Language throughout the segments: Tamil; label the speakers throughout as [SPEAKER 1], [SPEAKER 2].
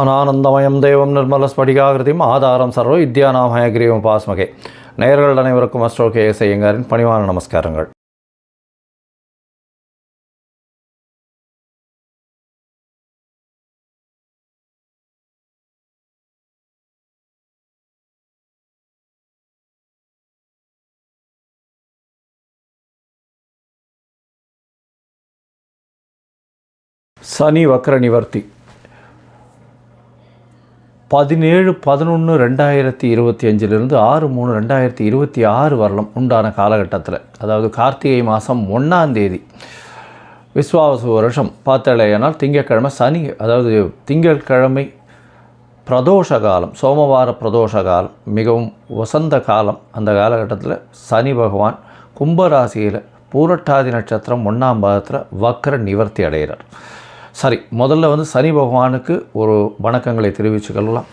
[SPEAKER 1] ஞானானந்தமயம் தெய்வம் நிர்மலஸ்படிகாகிருதியும் ஆதாரம் சர்வ வித்யாநாமயகிரியும் பாஸ்மகே நேயர்கள் அனைவருக்கும் அஸ்ட்ரோ கே எஸ் ஐயங்காரின் பணிவான நமஸ்காரங்கள். சனி வக்ர நிவர்த்தி. பதினேழு பதினொன்று ரெண்டாயிரத்தி இருபத்தி அஞ்சிலிருந்து ஆறு மூணு ரெண்டாயிரத்தி இருபத்தி ஆறு வரலாம் உண்டான காலகட்டத்தில். அதாவது கார்த்திகை மாதம் ஒன்றாம் தேதி. விஸ்வாவசு வருஷம் பார்த்தாலேயானால் திங்கட்கிழமை சனி அதாவது திங்கட்கிழமை பிரதோஷ காலம் சோமவார பிரதோஷ காலம் மிகவும் வசந்த காலம். அந்த காலகட்டத்தில் சனி பகவான் கும்பராசியில் பூரட்டாதி நட்சத்திரம் ஒன்றாம் பாதத்தில் வக்ர நிவர்த்தி அடைகிறார். சரி முதல்ல வந்து சனி பகவானுக்கு ஒரு வணக்கங்களை தெரிவிச்சுக்கொள்ளலாம்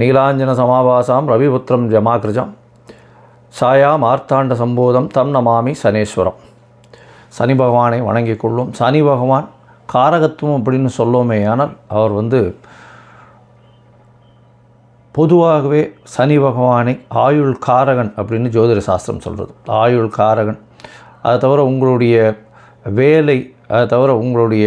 [SPEAKER 1] நீலாஞ்சன சமாபாசாம் ரவிபுத்திரம் ஜமாகிருஜம் சாயா மார்த்தாண்ட சம்போதம் தம் நமாமி சனேஸ்வரம். சனி பகவானை வணங்கிக் கொள்ளும். சனி பகவான் காரகத்துவம் அப்படின்னு சொல்லுவோமே ஆனால் அவர் வந்து பொதுவாகவே சனி பகவானை ஆயுள் காரகன் அப்படின்னு ஜோதிட சாஸ்திரம் சொல்கிறது ஆயுள் காரகன். அதை தவிர உங்களுடைய வேலை அதை தவிர உங்களுடைய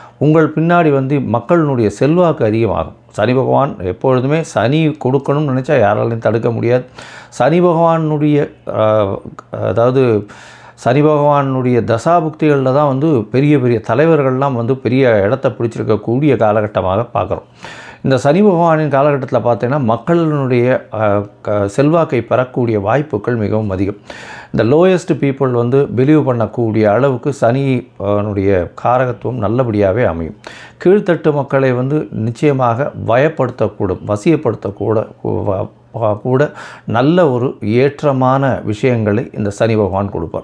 [SPEAKER 1] உங்கள் பின்னாடி வந்து மக்களினுடைய செல்வாக்கு அதிகமாகும். சனி பகவான் எப்பொழுதுமே சனி கொடுக்கணும்னு நினச்சா யாராலையும் தடுக்க முடியாது. சனி பகவானுடைய அதாவது சனி பகவானுடைய தசாபுக்திகளில் தான் வந்து பெரிய பெரிய தலைவர்கள்லாம் வந்து பெரிய இடத்த பிடிச்சிருக்கக்கூடிய காலகட்டமாக பார்க்குறோம். இந்த சனி பகவானின் காலகட்டத்தில் பார்த்தீங்கன்னா மக்களினுடைய க- செல்வாக்கை பெறக்கூடிய வாய்ப்புகள் மிகவும் அதிகம். இந்த லோயஸ்ட் பீப்புள் வந்து பிலீவ் பண்ணக்கூடிய அளவுக்கு சனியினுடைய காரகத்துவம் நல்லபடியாகவே அமையும். கீழ்த்தட்டு மக்களை வந்து நிச்சயமாக பயப்படுத்தக்கூடும் வசியப்படுத்தக்கூட கூட நல்ல ஒரு ஏற்றமான விஷயங்களை இந்த சனி பகவான் கொடுப்பார்.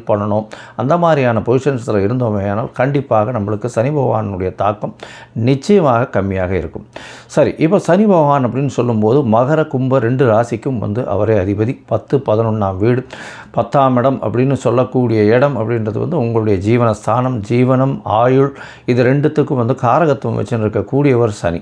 [SPEAKER 1] பண்ணணும். அந்த மாதிரியான பொசிஷன்ஸில் இருந்தோமே ஆனால் கண்டிப்பாக நம்மளுக்கு சனி பகவானுடைய தாக்கம் நிச்சயமாக கம்மியாக இருக்கும். சரி இப்போ சனி பகவான் அப்படின்னு சொல்லும்போது மகர கும்ப ரெண்டு ராசிக்கும் வந்து அவரே அதிபதி. பத்து பதினொன்றாம் வீடு. பத்தாம் இடம் அப்படின்னு சொல்லக்கூடிய இடம் அப்படின்றது வந்து உங்களுடைய ஜீவனஸ்தானம் ஜீவனம் ஆயுள் இது ரெண்டுத்துக்கும் வந்து காரகத்துவம் வச்சுன்னு இருக்கக்கூடியவர் சனி.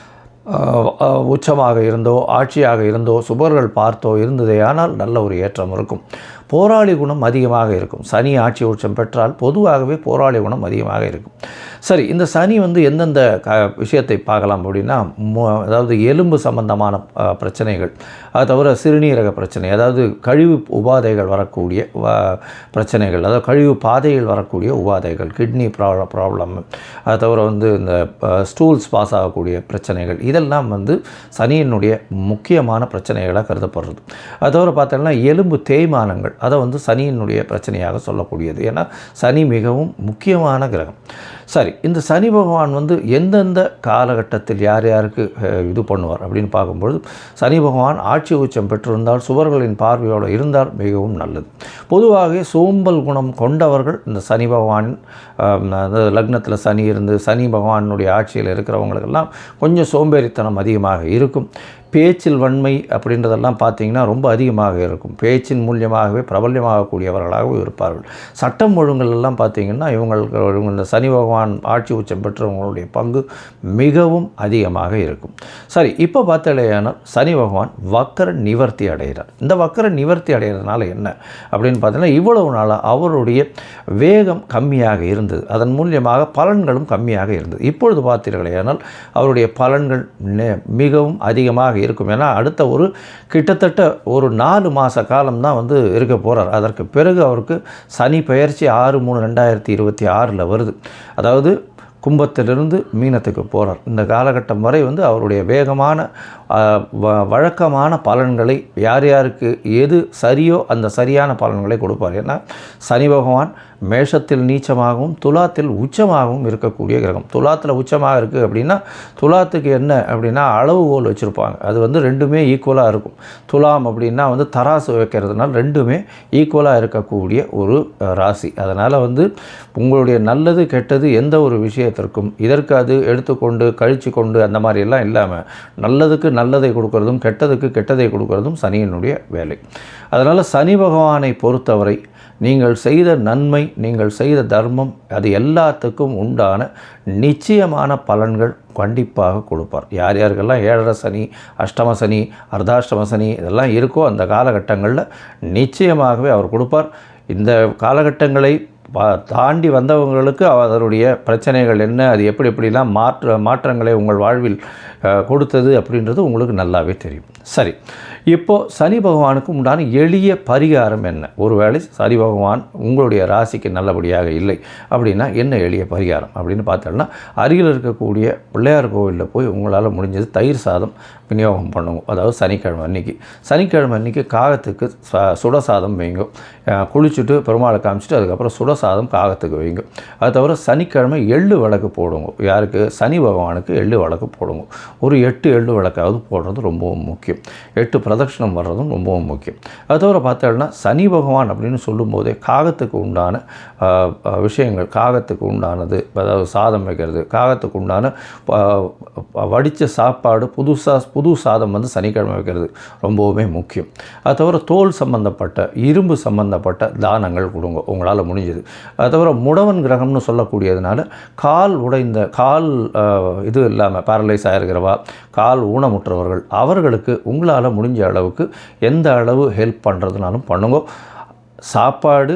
[SPEAKER 1] உச்சமாக இருந்தோ ஆட்சியாக இருந்தோ சுபர்கள் பார்த்தோ இருந்ததேயானால் நல்ல ஒரு ஏற்றம் இருக்கும். போராளி குணம் அதிகமாக இருக்கும். சனி ஆட்சி உச்சம் பெற்றால் பொதுவாகவே போராளி குணம் அதிகமாக இருக்கும். சரி இந்த சனி வந்து எந்தெந்த க விஷயத்தை பார்க்கலாம் அப்படின்னா மு- அதாவது எலும்பு சம்பந்தமான பிரச்சனைகள். அது தவிர சிறுநீரக பிரச்சனை அதாவது கழிவு உபாதைகள் வரக்கூடிய வ- பிரச்சனைகள் அதாவது கழிவு பாதையில் வரக்கூடிய உபாதைகள் கிட்னி ப்ராப்ளம் ப்ராப்ளம். அது தவிர வந்து இந்த ஸ்டூல்ஸ் பாஸ் ஆகக்கூடிய பிரச்சனைகள் இதெல்லாம் வந்து சனியினுடைய முக்கியமான பிரச்சனைகளாக கருதப்படுறது. அது தவிர பார்த்தோம்னா எலும்பு தேய்மானங்கள் அதை வந்து சனியினுடைய பிரச்சனையாக சொல்லக்கூடியது. ஏன்னா சனி மிகவும் முக்கியமான கிரகம். சரி இந்த சனி பகவான் வந்து எந்தெந்த காலகட்டத்தில் யார் யாருக்கு இது பண்ணுவார் அப்படின்னு பார்க்கும்பொழுது சனி பகவான் ஆட்சி உச்சம் பெற்றிருந்தால் சுவர்களின் பார்வையோடு இருந்தால் மிகவும் நல்லது. பொதுவாக சோம்பல் குணம் கொண்டவர்கள் இந்த சனி பகவான் லக்னத்தில் சனி இருந்து சனி பகவானுடைய ஆட்சியில் இருக்கிறவங்களுக்கெல்லாம் கொஞ்சம் சோம்பேறித்தனம் அதிகமாக இருக்கும். பேச்சில் வன்மை அப்படின்றதெல்லாம் பார்த்தீங்கன்னா ரொம்ப அதிகமாக இருக்கும். பேச்சின் மூலியமாகவே பிரபல்யமாகக்கூடியவர்களாகவும் இருப்பார்கள். சட்டம் ஒழுங்கல் பார்த்தீங்கன்னா இவங்களுக்கு இவங்க இந்த சனி பகவான் ஆட்சி உச்சம் பெற்றவங்களுடைய பங்கு மிகவும் அதிகமாக இருக்கும். சரி இப்போ பார்த்தாலேயானால் சனி பகவான் வக்கர நிவர்த்தி அடைகிறார். இந்த வக்கர நிவர்த்தி அடைகிறதுனால என்ன அப்படின்னு பார்த்தீங்கன்னா இவ்வளவு நாளாக அவருடைய வேகம் கம்மியாக இருந்தது. அதன் மூலியமாக பலன்களும் கம்மியாக இருந்தது. இப்பொழுது பார்த்தீர்களேயானால் அவருடைய பலன்கள் மிகவும் அதிகமாக இருக்கும். ஏன்னா அடுத்த ஒரு கிட்டத்தட்ட ஒரு நாலு மாத காலம்தான் வந்து இருக்க போகிறார் அதற்கு பிறகு அவருக்கு சனி பெயர்ச்சி ஆறு மூணு ரெண்டாயிரத்தி இருபத்தி ஆறில் வருது. அதாவது கும்பத்திலிருந்து மீனத்துக்கு போகிறார் இந்த காலகட்டம் வரை வந்து அவருடைய வேகமான வ- வழக்கமான பலன்களை யார் யாருக்கு எது சரியோ அந்த சரியான பலன்களை கொடுப்பார். ஏன்னா சனி பகவான் மேஷத்தில் நீச்சமாகவும் துலாத்தில் உச்சமாகவும் இருக்கக்கூடிய கிரகம். துலாத்தில் உச்சமாக இருக்குது அப்படின்னா துலாத்துக்கு என்ன அப்படின்னா அளவுகோல் வச்சுருப்பாங்க. அது வந்து ரெண்டுமே ஈக்குவலாக இருக்கும். துலாம் அப்படின்னா வந்து தராசு வைக்கிறதுனால ரெண்டுமே ஈக்குவலாக இருக்கக்கூடிய ஒரு ராசி. அதனால் வந்து உங்களுடைய நல்லது கெட்டது எந்த ஒரு விஷயத்திற்கும் இதற்கு அது எடுத்துக்கொண்டு கழித்து கொண்டு அந்த மாதிரி எல்லாம் இல்லாமல் நல்லதுக்கு நல்லதை கொடுக்கறதும் கெட்டதுக்கு கெட்டதை கொடுக்கறதும் சனியினுடைய வேலை. அதனால் சனி பகவானை பொறுத்தவரை நீங்கள் செய்த நன்மை நீங்கள் செய்த தர்மம் அது எல்லாத்துக்கும் உண்டான நிச்சயமான பலன்கள் கண்டிப்பாக கொடுப்பார். யார் யாருக்கெல்லாம் ஏழரை சனி அஷ்டம சனி அர்த்தாஷ்டம சனி இதெல்லாம் இருக்கோ அந்த காலகட்டங்களில் நிச்சயமாகவே அவர் கொடுப்பார். இந்த காலகட்டங்களை தாண்டி வந்தவங்களுக்கு அதனுடைய பிரச்சனைகள் என்ன அது எப்படி எப்படிலாம் மாற்ற மாற்றங்களை உங்கள் வாழ்வில் கொடுத்தது அப்படின்றது உங்களுக்கு நல்லாவே தெரியும். சரி. இப்போது சனி பகவானுக்கு உண்டான எளிய பரிகாரம் என்ன? ஒருவேளை சனி பகவான் உங்களுடைய ராசிக்கு நல்லபடியாக இல்லை அப்படின்னா என்ன எளிய பரிகாரம் அப்படின்னு பார்த்தோம்னா அருகில் இருக்கக்கூடிய பிள்ளையார் கோவிலில் போய் உங்களால் முடிஞ்சது தயிர் சாதம் விநியோகம் பண்ணுவோம் அதாவது சனிக்கிழமை அன்னைக்கு. சனிக்கிழமை அன்னைக்கு காகத்துக்கு ச- சுட சாதம் வைங்க. குளிச்சுட்டு பெருமாளை காமிச்சிட்டு அதுக்கப்புறம் சுட சாதம் காகத்துக்கு வைங்க. அது தவிர சனிக்கிழமை எள்ளு விளக்கு போடுங்க. யாருக்கு? சனி பகவானுக்கு எள்ளு விளக்கு போடுங்க. ஒரு எட்டு எள்ளு விளக்காவது போடுறது ரொம்பவும் முக்கியம். எட்டு பிரதட்சணம் வர்றதும் ரொம்பவும் முக்கியம். அது தவிர பார்த்தோம்னா சனி பகவான் அப்படின்னு சொல்லும்போதே காகத்துக்கு உண்டான விஷயங்கள் காகத்துக்கு உண்டானது அதாவது சாதம் வைக்கிறது காகத்துக்கு உண்டான வடித்த சாப்பாடு புதுசாக புது சாதம் வந்து சனிக்கிழமை வைக்கிறது ரொம்பவுமே முக்கியம். அது தவிர தோல் சம்பந்தப்பட்ட இரும்பு சம்பந்தப்பட்ட தானங்கள் கொடுங்க உங்களால் முடிஞ்சது. அது தவிர முடவன் கிரகம்னு சொல்லக்கூடியதுனால கால் உடைந்த கால் இது இல்லாமல் பேரலைஸ் ஆகிருக்கிறவா கால் ஊனமுற்றவர்கள் அவர்களுக்கு உங்களால் முடிஞ்ச அளவுக்கு எந்த அளவு ஹெல்ப் பண்ணுறதுனாலும் பண்ணுங்க. சாப்பாடு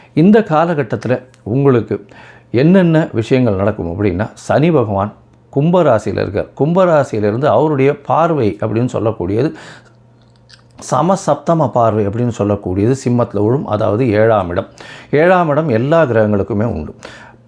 [SPEAKER 1] இந்த காலகட்டத்தில் உங்களுக்கு என்னென்ன விஷயங்கள் நடக்கும் அப்படின்னா சனி பகவான் கும்பராசியில் இருக்கார். கும்பராசியிலிருந்து அவருடைய பார்வை அப்படின்னு சொல்லக்கூடியது சமசப்தம பார்வை அப்படின்னு சொல்லக்கூடியது சிம்மத்தில் விழும் அதாவது ஏழாம் இடம். ஏழாம் இடம் எல்லா கிரகங்களுக்குமே உண்டு.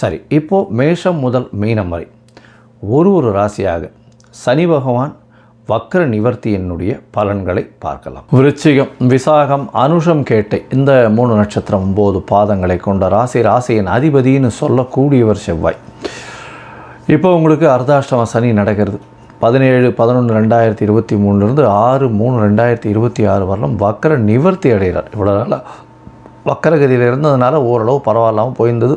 [SPEAKER 1] சரி இப்போது மேஷம் முதல் மீனம் வரை. ஒரு ஒரு ராசியாக சனி பகவான் வக்ர நிவர்த்தியினுடைய பலன்களை பார்க்கலாம். விருச்சிகம் விசாகம் அனுஷம் கேட்டை இந்த மூணு நட்சத்திரம் ஒம்பது பாதங்களை கொண்ட ராசி ராசியின் அதிபதின்னு சொல்லக்கூடியவர் செவ்வாய். இப்போ உங்களுக்கு அர்த்தாஷ்டம சனி நடக்கிறது. பதினேழு பதினொன்று ரெண்டாயிரத்தி இருபத்தி மூணுலேருந்து ஆறு மூணு ரெண்டாயிரத்தி இருபத்தி ஆறு வரலும் வக்கர நிவர்த்தி அடைகிறார். இவ்வளோ நாளாக வக்கரகதியில் இருந்ததுனால ஓரளவு பரவாயில்லாமல் போயிருந்தது.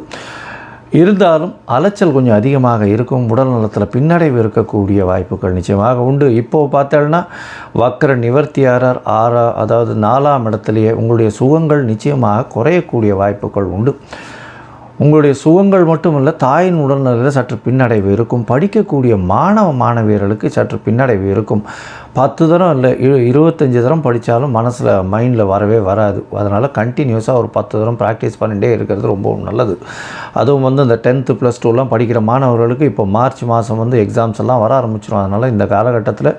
[SPEAKER 1] இருந்தாலும் அலைச்சல் கொஞ்சம் அதிகமாக இருக்கும். உடல் நலத்தில் பின்னடைவு இருக்கக்கூடிய வாய்ப்புகள் நிச்சயமாக உண்டு. இப்போது பார்த்தோம்னா வக்கர நிவர்த்தியாரர் ஆறா அதாவது நாலாம் இடத்துலையே உங்களுடைய சுகங்கள் நிச்சயமாக குறையக்கூடிய வாய்ப்புகள் உண்டு. உங்களுடைய சுகங்கள் மட்டுமல்ல தாயின் உடல்நிலையில் சற்று பின்னடைவு இருக்கும். படிக்கக்கூடிய மாணவ மாணவியர்களுக்கு சற்று பின்னடைவு இருக்கும். பத்து தரம் இல்லை இரு இருபத்தஞ்சி தரம் படித்தாலும் மனசில் மைண்டில் வரவே வராது. அதனால் கண்டினியூஸாக ஒரு பத்து தரம் ப்ராக்டிஸ் பண்ணிகிட்டே இருக்கிறது ரொம்பவும் நல்லது. அதுவும் வந்து இந்த டென்த்து ப்ளஸ் டூலாம் படிக்கிற மாணவர்களுக்கு இப்போ மார்ச் மாதம் வந்து எக்ஸாம்ஸ் எல்லாம் வர ஆரம்பிச்சிடும் அதனால் இந்த காலகட்டத்தில்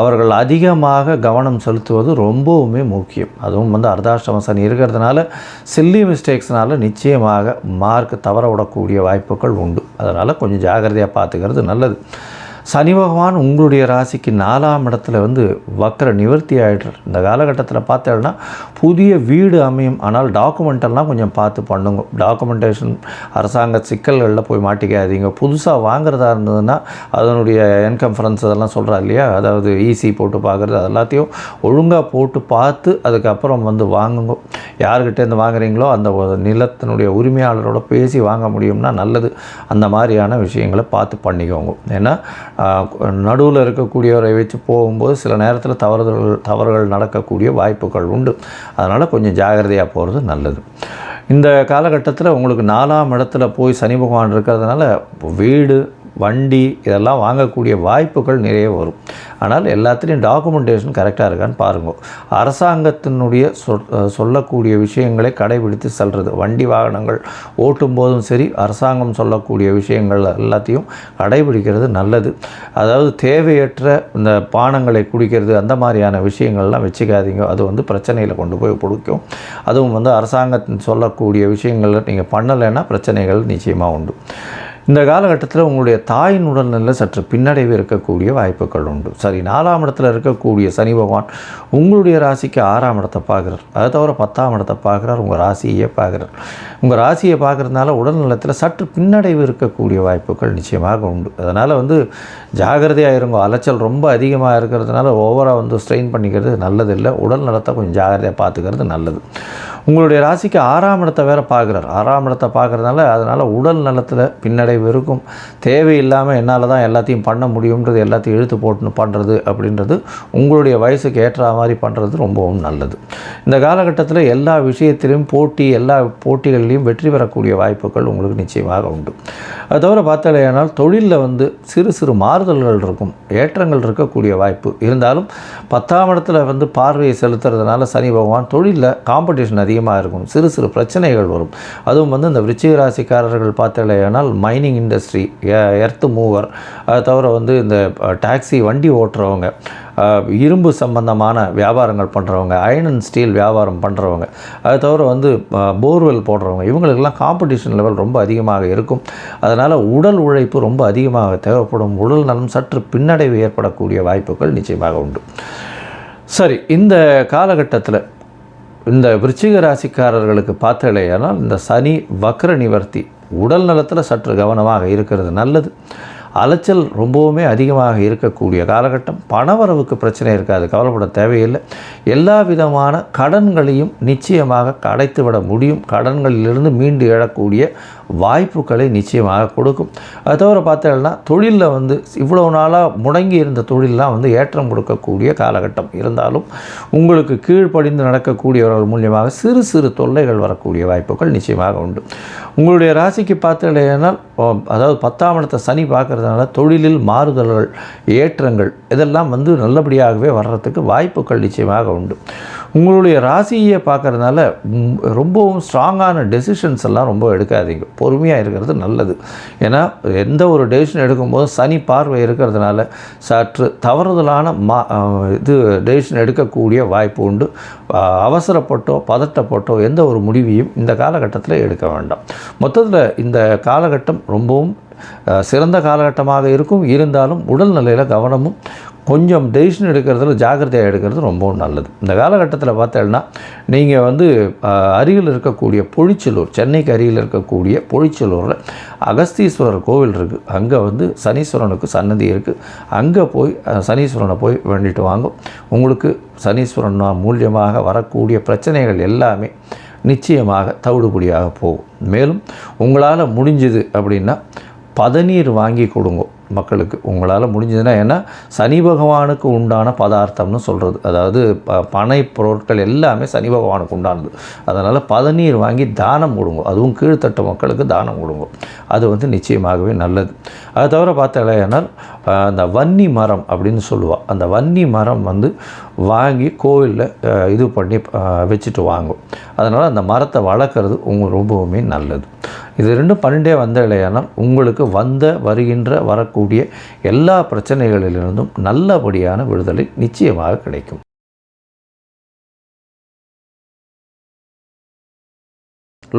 [SPEAKER 1] அவர்கள் அதிகமாக கவனம் செலுத்துவது ரொம்பவுமே முக்கியம். அதுவும் வந்து அர்த்தாஷ்டம சனி இருக்கிறதுனால சில்லி மிஸ்டேக்ஸ்னால நிச்சயமாக மார்க் தவற விடக்கூடிய வாய்ப்புகள் உண்டு. அதனால் கொஞ்சம் ஜாகிரதையாக பார்த்துக்கிறது நல்லது. சனி பகவான் உங்களுடைய ராசிக்கு நாலாம் இடத்துல வந்து வக்கர நிவர்த்தி ஆகிடுறார் இந்த காலகட்டத்தில் பார்த்தோம்னா புதிய வீடு அமையும். ஆனால் டாக்குமெண்ட்டெல்லாம் கொஞ்சம் பார்த்து பண்ணுங்க. டாக்குமெண்டேஷன் அரசாங்க சிக்கல்களில் போய் மாட்டிக்காதீங்க. புதுசாக வாங்குறதா இருந்ததுன்னா அதனுடைய என்கம்ஃபரன்ஸ் அதெல்லாம் சொல்கிறா இல்லையா? அதாவது ஈசி போட்டு பார்க்குறது அது எல்லாத்தையும் ஒழுங்காக போட்டு பார்த்து அதுக்கப்புறம் வந்து வாங்குங்க. யாருக்கிட்டேருந்து வாங்குறீங்களோ அந்த நிலத்தினுடைய உரிமையாளரோட பேசி வாங்க முடியும்னா நல்லது. அந்த மாதிரியான விஷயங்களை பார்த்து பண்ணிக்கோங்க. ஏன்னா நடுவில் இருக்கக்கூடியவரை வச்சு போகும்போது சில நேரத்தில் தவறுதல் தவறுகள் நடக்கக்கூடிய வாய்ப்புகள் உண்டு. அதனால் கொஞ்சம் ஜாகிரதையாக போகிறது நல்லது. இந்த காலகட்டத்தில் உங்களுக்கு நாலாம் இடத்துல போய் சனி பகவான் இருக்கிறதுனால வீடு வண்டி இதெல்லாம் வாங்கக்கூடிய வாய்ப்புகள் நிறைய வரும். ஆனால் எல்லாத்துலேயும் டாக்குமெண்டேஷன் கரெக்டாக இருக்கான்னு பாருங்க. அரசாங்கத்தினுடைய சொ சொல்லக்கூடிய விஷயங்களை கடைபிடித்து செல்வது வண்டி வாகனங்கள் ஓட்டும் போதும் சரி அரசாங்கம் சொல்லக்கூடிய விஷயங்கள் எல்லாத்தையும் கடைபிடிக்கிறது நல்லது. அதாவது தேவையற்ற இந்த பானங்களை குடிக்கிறது அந்த மாதிரியான விஷயங்கள்லாம் வச்சுக்காதீங்க. அது வந்து பிரச்சனையில் கொண்டு போய் கொடுக்கும். அதுவும் வந்து அரசாங்கத்தின் சொல்லக்கூடிய விஷயங்களை நீங்கள் பண்ணலைன்னா பிரச்சனைகள் நிச்சயமாக உண்டு. இந்த காலகட்டத்தில் உங்களுடைய தாயின் உடல்நிலை சற்று பின்னடைவு இருக்கக்கூடிய வாய்ப்புகள் உண்டு. சரி நாலாம் இடத்துல இருக்கக்கூடிய சனி பகவான் உங்களுடைய ராசிக்கு ஆறாம் இடத்தை பார்க்குறார். அதை தவிர பத்தாம் இடத்தை பார்க்குறார் உங்கள் ராசியே பார்க்குறார். உங்கள் ராசியை பார்க்குறதுனால உடல்நலத்தில் சற்று பின்னடைவு இருக்கக்கூடிய வாய்ப்புகள் நிச்சயமாக உண்டு. அதனால் வந்து ஜாகிரதையாக இருங்க. அலைச்சல் ரொம்ப அதிகமாக இருக்கிறதுனால ஓவராக வந்து ஸ்ட்ரெயின் பண்ணிக்கிறது நல்லதில்லை. உடல் நலத்தை கொஞ்சம் ஜாகிரதையாக பார்த்துக்கிறது நல்லது. உங்களுடைய ராசிக்கு ஆறாம் இடத்தை வேறு பார்க்குறார். ஆறாம் இடத்தை பார்க்குறதுனால அதனால் உடல் நலத்தில் பின்னடைவு இருக்கும். தேவையில்லாமல் என்னால் தான் எல்லாத்தையும் பண்ண முடியுன்றது எல்லாத்தையும் இழுத்து போட்டு பண்ணுறது அப்படின்றது உங்களுடைய வயசுக்கு ஏற்ற மாதிரி பண்ணுறது ரொம்பவும் நல்லது. இந்த காலகட்டத்தில் எல்லா விஷயத்திலையும் போட்டி எல்லா போட்டிகள்லையும் வெற்றி பெறக்கூடிய வாய்ப்புகள் உங்களுக்கு நிச்சயமாக உண்டு. அது தவிர பார்த்தாலேயானால் தொழிலில் வந்து சிறு சிறு மாறுதல்கள் இருக்கும். ஏற்றங்கள் இருக்கக்கூடிய வாய்ப்பு. இருந்தாலும் பத்தாம் இடத்துல வந்து பார்வையை செலுத்துறதுனால சனி பகவான் தொழிலில் காம்படிஷன் அதிகமாக இருக்கும். சிறு சிறு பிரச்சனைகள் வரும். அதுவும் வந்து இந்த விருச்சிக ராசிக்காரர்கள் பார்த்தாலேயானால் மைனிங் இண்டஸ்ட்ரி எர்த்து மூவர் அதை தவிர வந்து இந்த டாக்ஸி வண்டி ஓட்டுறவங்க இரும்பு சம்பந்தமான வியாபாரங்கள் பண்ணுறவங்க அயன் அண்ட் ஸ்டீல் வியாபாரம் பண்ணுறவங்க அது தவிர வந்து போர்வெல் போடுறவங்க இவங்களுக்கெல்லாம் காம்படிஷன் லெவல் ரொம்ப அதிகமாக இருக்கும். அதனால் உடல் உழைப்பு ரொம்ப அதிகமாக தேவைப்படும். உடல் நலம் சற்று பின்னடைவு ஏற்படக்கூடிய வாய்ப்புகள் நிச்சயமாக உண்டு. சரி இந்த காலகட்டத்தில் இந்த விருச்சிக ராசிக்காரர்களுக்கு பார்த்தலையானால் இந்த சனி வக்ர நிவர்த்தி உடல் நலத்தில் சற்று கவனமாக இருக்கிறது நல்லது. அலைச்சல் ரொம்பவுமே அதிகமாக இருக்கக்கூடிய காலகட்டம். பணவரவுக்கு பிரச்சனை இருக்காது கவலைப்பட தேவையில்லை. எல்லா விதமான கடன்களையும் நிச்சயமாக கடைத்து விட முடியும். கடன்களிலிருந்து மீண்டு எழக்கூடிய வாய்ப்புகளை நிச்சயமாக கொடுக்கும். அது தவிர பார்த்தீங்கன்னா தொழிலில் வந்து இவ்வளோ நாளாக முடங்கி இருந்த தொழிலெலாம் வந்து ஏற்றம் கொடுக்கக்கூடிய காலகட்டம். இருந்தாலும் உங்களுக்கு கீழ்ப்படிந்து நடக்கக்கூடியவர்கள் மூலியமாக சிறு சிறு தொல்லைகள் வரக்கூடிய வாய்ப்புகள் நிச்சயமாக உண்டு. உங்களுடைய ராசிக்கு பார்த்தீங்கன்னா அதாவது பத்தாம் இடத்தை சனி பார்க்குறதுனால தொழிலில் மாறுதல்கள் ஏற்றங்கள் இதெல்லாம் வந்து நல்லபடியாகவே வர்றதுக்கு வாய்ப்புகள் நிச்சயமாக உண்டு. உங்களுடைய ராசியை பார்க்குறதுனால ரொம்பவும் ஸ்ட்ராங்கான டெசிஷன்ஸ் எல்லாம் ரொம்ப எடுக்காதீங்க. பொறுமையாக இருக்கிறது நல்லது. ஏன்னா எந்த ஒரு டெசிஷன் எடுக்கும்போது சனி பார்வை இருக்கிறதுனால சற்று தவறுதலான மா இது டெசிஷன் எடுக்கக்கூடிய வாய்ப்பு உண்டு. அவசரப்பட்டோ பதட்டப்பட்டோ எந்த ஒரு முடிவையும் இந்த காலகட்டத்தில் எடுக்க வேண்டாம். மொத்தத்தில் இந்த காலகட்டம் ரொம்பவும் சிறந்த காலகட்டமாக இருக்கும். இருந்தாலும் உடல்நிலையில் கவனமும் கொஞ்சம் டெசிஷன் எடுக்கிறதுல ஜாக்கிரதையாக எடுக்கிறது ரொம்பவும் நல்லது. இந்த காலகட்டத்தில் பார்த்தேன்னா நீங்கள் வந்து அருகில் இருக்கக்கூடிய பொழிச்சலூர் சென்னைக்கு அருகில் இருக்கக்கூடிய பொழிச்சலூரில் அகஸ்தீஸ்வரர் கோவில் இருக்குது அங்கே வந்து சனீஸ்வரனுக்கு சன்னதி இருக்குது அங்கே போய் சனீஸ்வரனை போய் வேண்டிட்டு வாங்க. உங்களுக்கு சனீஸ்வரன் மூலியமாக வரக்கூடிய பிரச்சனைகள் எல்லாமே நிச்சயமாக தவிடுபடியாக போகும். மேலும் உங்களால் முடிஞ்சது அப்படின்னா பதநீர் வாங்கி கொடுங்க. மக்களுக்கு. உங்களால் முடிஞ்சதுன்னா ஏன்னா சனி பகவானுக்கு உண்டான பதார்த்தம்னு சொல்கிறது அதாவது ப பனை பொருட்கள் எல்லாமே சனி பகவானுக்கு உண்டானது. அதனால் பதநீர் வாங்கி தானம் கொடுங்க. அதுவும் கீழ்த்தட்ட மக்களுக்கு தானம் கொடுங்க. அது வந்து நிச்சயமாகவே நல்லது. அது தவிர பார்த்தாலேனால் அந்த வன்னி மரம் அப்படின்னு சொல்லுவாள் அந்த வன்னி மரம் வந்து வாங்கி கோவிலில் இது பண்ணி வச்சுட்டு வாங்கும். அதனால் அந்த மரத்தை வளர்க்குறது உங்களுக்கு ரொம்பவுமே நல்லது. இது ரெண்டும் பன்னெண்டே வந்த இல்லையானால் உங்களுக்கு வந்த வருகின்ற வரக்கூடிய எல்லா பிரச்சனைகளிலிருந்தும் நல்லபடியான விடுதலை நிச்சயமாக கிடைக்கும்.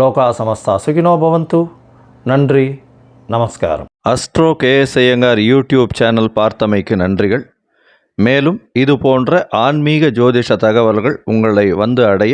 [SPEAKER 1] லோகா சமஸ்தா சுகினோ பவந்து. நன்றி நமஸ்காரம். Astro KS Iyengar YouTube channel பார்த்தமைக்கு நன்றிகள். மேலும் இது போன்ற ஆன்மீக ஜோதிஷ தகவல்கள் உங்களை வந்து அடைய